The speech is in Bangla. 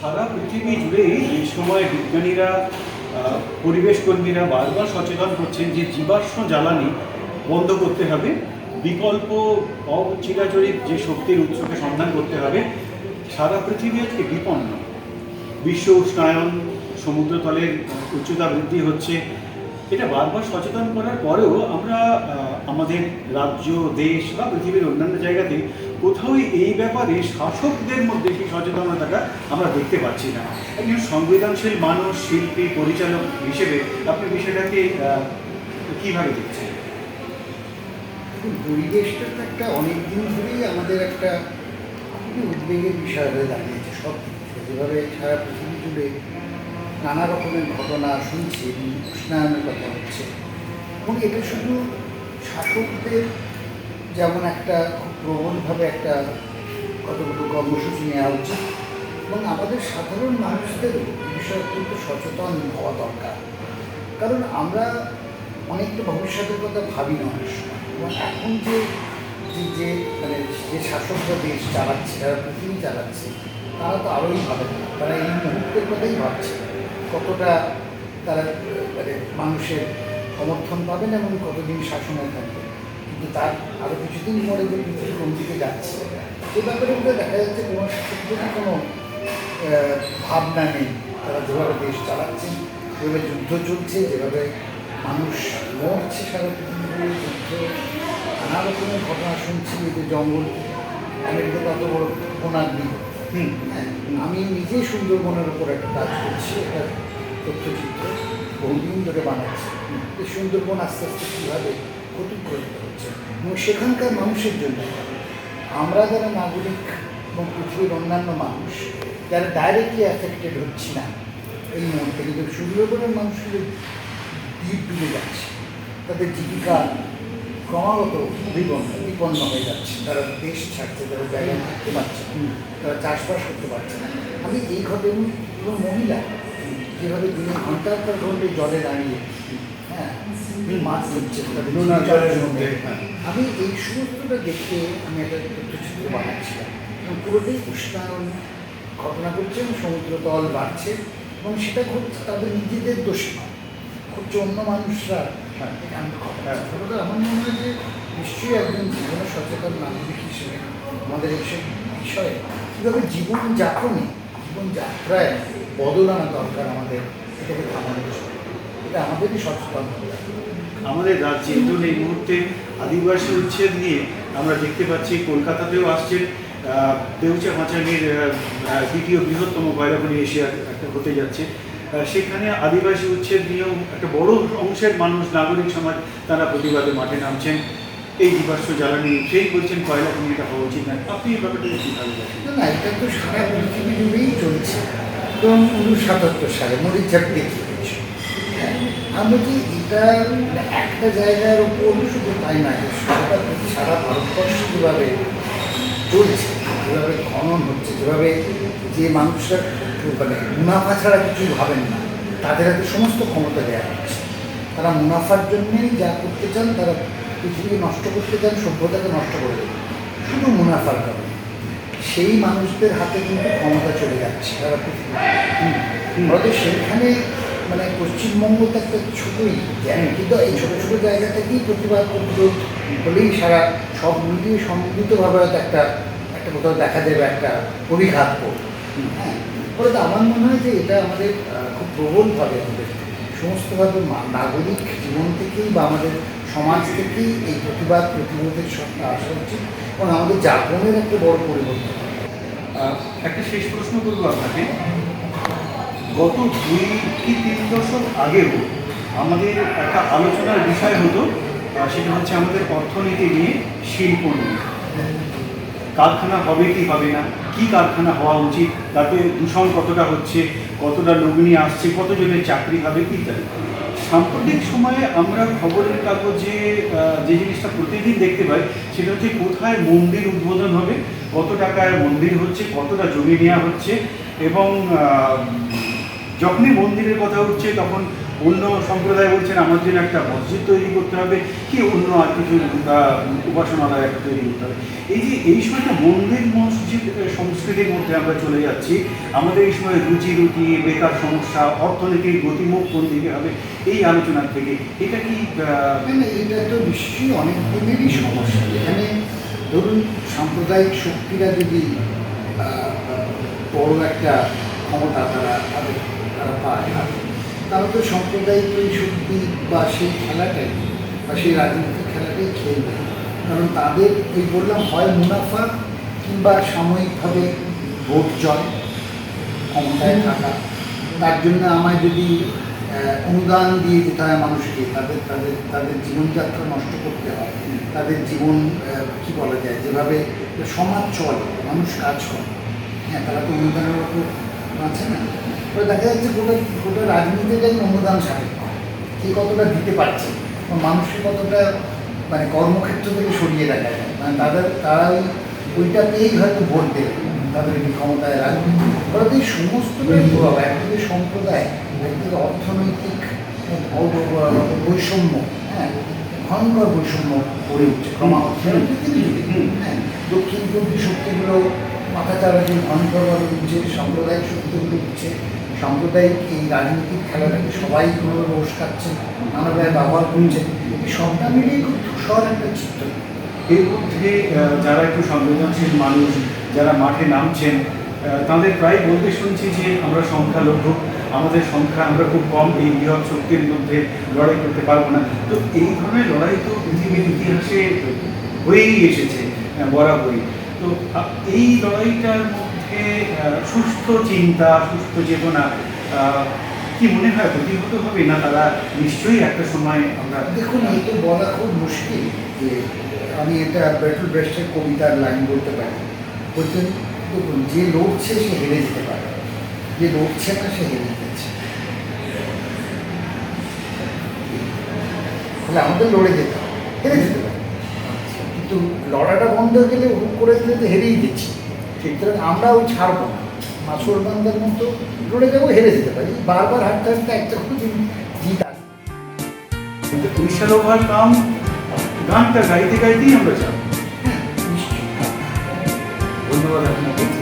সারা পৃথিবী জুড়েই এই সময় বিজ্ঞানীরা পরিবেশ কর্মীরা বারবার সচেতন করছেন যে জীবাশ্ম জ্বালানি বন্ধ করতে হবে, বিকল্প অচিরাচরিত যে শক্তির উৎসকে সন্ধান করতে হবে, সারা পৃথিবী আজকে বিপন্ন। বিশ্ব উষ্ণায়ন, সমুদ্রতলের উচ্চতা বৃদ্ধি হচ্ছে, এটা বারবার সচেতন করার পরেও আমরা আমাদের রাজ্য, দেশ বা পৃথিবীর অন্যান্য জায়গাতে কোথাও এই ব্যাপারে শাসকদের মধ্যে সেই আমরা দেখতে পাচ্ছি না। একজন সংবেদনশীল মানুষ, শিল্পী, পরিচালক হিসেবে আপনি বিষয়টাকে কীভাবে দেখছেন? পরিবেশটা তো একটা অনেক দিন ধরেই আমাদের একটা খুবই উদ্বেগের বিষয় হয়ে দাঁড়িয়েছে সব যেভাবে সারা পৃথিবী জুড়ে নানা রকমের ঘটনা শুনছি, উষ্ণায়নের কথা হচ্ছে। এবং এটা শুধু শাসকদের যেমন একটা খুব প্রবলভাবে একটা কতগুলো কর্মসূচি নেওয়া উচিত এবং আমাদের সাধারণ মানুষদেরও এই বিষয়ে অত্যন্ত সচেতন হওয়া দরকার। কারণ আমরা অনেকটা ভবিষ্যতের কথা ভাবি না অনেক এবং এখন যে, যে- মানে যে শাসকরা দেশ চালাচ্ছে, যারা পৃথিবী চালাচ্ছে, তারা তো আরোই ভাবে তারা এই মুহূর্তের কথাই ভাবছে কতটা তারা মানে মানুষের সমর্থন পাবেন এবং কতদিন শাসনে থাকবে কিন্তু তার আরও কিছুদিন পরে যে পৃথিবী কোন দিকে যাচ্ছে সে ব্যাপারে দেখা যাচ্ছে কোনো কোনো ভাবনা নেই। তারা যেভাবে দেশ চালাচ্ছেন যেভাবে যুদ্ধ চলছে যেভাবে মানুষ মরছে সারা যুদ্ধ নানা রকমের ঘটনা শুনছি যে জঙ্গল আমেরিকাতে অত বড় বনাগ্নি হুম হ্যাঁ, আমি নিজেই সুন্দরবনের উপর একটা কাজ করছি একটা তথ্যচিত্র বহুদিন ধরে বানাচ্ছি। সুন্দরবন আস্তে আস্তে কীভাবে ক্ষতিগ্রস্ত হচ্ছে এবং সেখানকার মানুষের জন্য আমরা যারা নাগরিক এবং পৃথিবীর অন্যান্য মানুষ যারা ডাইরেক্টলি অ্যাফেক্টেড হচ্ছি না। এই মুহূর্তে কিন্তু সুন্দরবনের মানুষগুলো দ্বীপ ডুবে যাচ্ছে। তাদের জীবিকা ক্রমাগত বিপন্ন বিপন্ন হয়ে যাচ্ছে। তারা দেশ ছাড়ছে তারা জায়গা থাকতে পারছে তারা চাষবাস করতে পারছে না। আমি এই ঘটনা এবং মহিলা যেভাবে দিনে ঘণ্টার পর ঘণ্টা জলে দাঁড়িয়ে হ্যাঁ মাছ ধরছে হ্যাঁ। আমি এই সমস্তটা দেখে আমি একটা তথ্যচিত্র বানাচ্ছিলাম। এবং পুরোটাই উষ্ণায়ন ঘটনা ঘটছে এবং সমুদ্র তল বাড়ছে এবং সেটা ঘটছে তাদের নিজেদের দোষ নয় ঘটছে অন্য মানুষরা হ্যাঁ। ঘটনা হ্যাঁ। আমার মনে হয় যে নিশ্চয়ই একজন জীবনে সচেতন নাগরিক হিসেবে আমাদের এইসব বিষয়ে কীভাবে জীবনযাপনে জীবনযাত্রায় বদল আনা দরকার আমাদের এটাকে থামানো। এটা আমাদেরই সচেতন আমাদের রাজ্যে এই মুহূর্তে আদিবাসী উচ্ছেদ নিয়ে আমরা দেখতে পাচ্ছি কলকাতাতেও আসছেন দেউচা আহ, দ্বিতীয় বৃহত্তম কয়লাখনি এশিয়ার একটা হতে যাচ্ছে। সেখানে আদিবাসী উচ্ছেদ নিয়েও একটা বড় অংশের মানুষ নাগরিক সমাজ তারা প্রতিবাদে মাঠে নামছেন। এই জীবাশ্ম জ্বালানি সেই বলছেন কয়লা খনিটা হওয়া উচিত না আপনি এই ব্যাপারটা কীভাবে না এটা তো সারা পৃথিবী জুড়েই চলছে। এবং উনিশ সাতাত্তর সালে দেখি হয়েছে। হ্যাঁ, আমরা কি এটা একটা জায়গার উপর শুধু তাই না সারা ভারতবর্ষ যেভাবে চলছে? যেভাবে খনন হচ্ছে, যেভাবে যে মানুষরা মানে মুনাফা ছাড়া কিছুই ভাবেন না, তাদের হাতে সমস্ত ক্ষমতা দেওয়া হচ্ছে। তারা মুনাফার জন্যেই যা করতে চান, তারা পৃথিবীকে নষ্ট করতে চান, সভ্যতাকে নষ্ট করে দেবেন। শুধু মুনাফার কারণে। সেই মানুষদের হাতে কিন্তু ক্ষমতা চলে যাচ্ছে। পৃথিবী ফলে সেইখানে মানে পশ্চিমবঙ্গ তো একটা ছোটোই জায়গা, কিন্তু এই ছোটো ছোটো জায়গা থেকেই প্রতিবাদ প্রতিরোধ হলেই সারা সব মিলিয়ে সম্মিলিতভাবে হয়তো একটা কোথাও দেখা যাবে একটা পরিঘাত করবে। হ্যাঁ তো আমার মনে হয় যে এটা আমাদের খুব প্রবলভাবে আমাদের সমস্তভাবে নাগরিক জীবন থেকেই বা আমাদের সমাজ থেকেই এই প্রতিবাদ, প্রতিরোধের সত্তা আসা উচিত এবং আমাদের যাপনের একটা বড় পরিবর্তন। একটা শেষ প্রশ্ন করব আপনাকে। গত দুই কি তিন দশক আগেও আমাদের একটা আলোচনার বিষয় হতো সেটা হচ্ছে আমাদের অর্থনীতি নিয়ে শিল্প নিয়ে। কারখানা হবে কি হবে না? কি কারখানা হওয়া উচিত? তাতে দূষণ কতটা হচ্ছে? কতটা লগ্নি আসছে? কতজনের চাকরি হবে? ইত্যাদি। সাম্প্রতিক সময়ে আমরা খবরের কাগজে যে জিনিসটা প্রতিদিন দেখতে পাই, সেটা হচ্ছে কোথায় মন্দির উদ্বোধন হবে, কত টাকায় মন্দির হচ্ছে, কতটা জমি নেওয়া হচ্ছে, এবং যখনই মন্দিরের কথা উঠছে, তখন অন্য সম্প্রদায় বলছেন, আমার জন্য একটা মসজিদ তৈরি করতে হবে। কি অন্য আর কিছু উপাসনালয় একটা তৈরি করতে হবে? এই যে, এই সময়টা মন্দির মসজিদ সংস্কৃতির মধ্যে আমরা চলে যাচ্ছি। আমাদের এই সময় রুচি রুটি, বেকার সমস্যা, অর্থনীতির গতিমুখ কোন দিকে হবে, এই আলোচনার থেকে। এটা কি এটা তো নিশ্চয়ই অনেক দিনেরই সমস্যা। এখানে ধরুন, সাম্প্রদায়িক শক্তিরা যদি বড় একটা ক্ষমতা তারা, তাদের, তারা পায় তারা তো সাম্প্রদায়িক ওই শক্তি বা সেই খেলাটাই বা সেই রাজনৈতিক খেলাটাই খেলবে কারণ তাদের ওই বললাম হয় মুনাফা কিংবা সাময়িকভাবে ভোট জয় ক্ষমতায় থাকা। তার জন্য আমায় যদি অনুদান দিয়ে যেতে হয় মানুষকে তাদের তাদের তাদের জীবনযাত্রা নষ্ট করতে হয় তাদের জীবন কি বলা যায় যেভাবে সমাজ চলে মানুষ কাজ করে। হ্যাঁ তারা তো অনুদানের উপর আছে না? এবার দেখা যাচ্ছে গোটা গোটা রাজনীতিটাই অনুদান সাপেক্ষ কে কতটা দিতে পারছে মানুষকে কতটা মানে কর্মক্ষেত্র থেকে সরিয়ে রাখা যায়। মানে তাদের তারা ওই ওইটা পেয়েই হয়তো ভোট দেবে তাদেরকে ক্ষমতায় রাখবে ফলে এই সমস্তটাই প্রভাব একদিকে সম্প্রদায় একদিকে অর্থনৈতিক বৈষম্য হ্যাঁ ভয়ঙ্কর বৈষম্য গড়ে উঠছে ক্রমাগত। হ্যাঁ দক্ষিণপন্থী শক্তিগুলো মাথা চালাতে ভয়ঙ্করভাবে উঠছে সাম্প্রদায়িক শক্তিগুলো উঠছে সাম্প্রদায়িক এই রাজনৈতিক খেলাটাকে সবাই কোনো রোষ খাচ্ছে, নানাভাবে ব্যবহার করছে সবটা মিলিয়ে খুব ধূসর একটা চিত্র। এর মধ্যে যারা একটু সংবেদনশীল মানুষ, যারা মাঠে নামছেন তাদের প্রায় বলতে শুনছি যে আমরা সংখ্যালঘু, আমাদের সংখ্যা আমরা খুব কম, এই বৃহৎ শক্তির মধ্যে লড়াই করতে পারব না। তো এই ধরনের লড়াই তো পৃথিবীর ইতিহাসে হয়েই এসেছে বরাবরই। তো এই লড়াইটার আহ, সুস্থ চিন্তা সুস্থ চেতনা কি মনে হয়? প্রতিহত হবে না তারা? নিশ্চয়ই একটা সময় আমরা দেখুন তো বলা খুব মুশকিল যে আমি এটা ব্যাটল ব্রেস্টের কবিতার লাইন বলতে পারি। বলতে দেখুন যে লড়ছে সে হেরে যেতে পারে। যে লড়ছে না সে হেরে যেতেছে তাহলে আমাদের লড়ে যেতে হবে। হেরে যেতে পারে। কিন্তু লড়াটা বন্ধ হয়ে গেলে হুক করে দিলে তো হেরেই দিচ্ছি সুতরাং ওই ছাড়বো না। মাসুর বান্দার মতো লড়ে যাব হেরে যেতে পারি। বারবার হাঁটতে হাঁটতে একটা খুব জিত- আসে কিন্তু পরিষ্কার ওভার কাম গানটা গাইতে গাইতেই আমরা যাব নিশ্চয়ই। ধন্যবাদ আপনাকে।